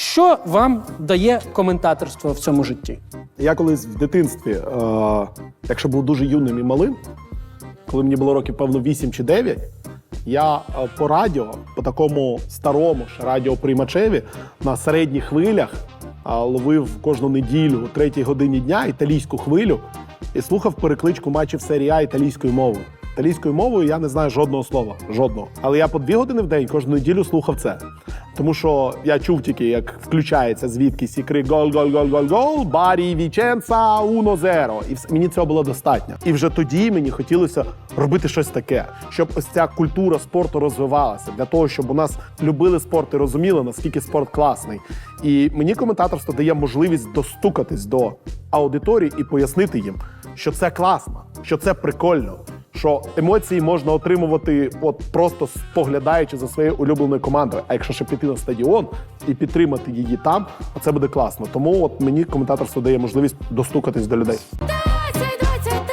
що вам дає коментаторство в цьому житті? Я колись в дитинстві, е, якщо був дуже юним і малим, коли мені було років, певно, 8 чи 9, я е, по радіо, по такому старому ж радіоприймачеві на середніх хвилях е, ловив кожну неділю о третій годині дня італійську хвилю і слухав перекличку матчів серії А італійською мовою. Італійською мовою я не знаю жодного слова, жодного. Але я по дві години в день кожну неділю слухав це. Тому що я чув тільки, як включається звідкись і крик гол, гол, гол, гол, гол, Барі Віченца 1-0. І все- мені цього було достатньо. І вже тоді мені хотілося робити щось таке, щоб ось ця культура спорту розвивалася, для того, щоб у нас любили спорт і розуміли, наскільки спорт класний. І мені коментаторство дає можливість достукатись до аудиторії і пояснити їм, що це класно, що це прикольно. Що емоції можна отримувати, от просто споглядаючи за своєю улюбленою командою. А якщо ще піти на стадіон і підтримати її там, це буде класно. Тому от мені коментаторство дає можливість достукатись до людей. 20, 20,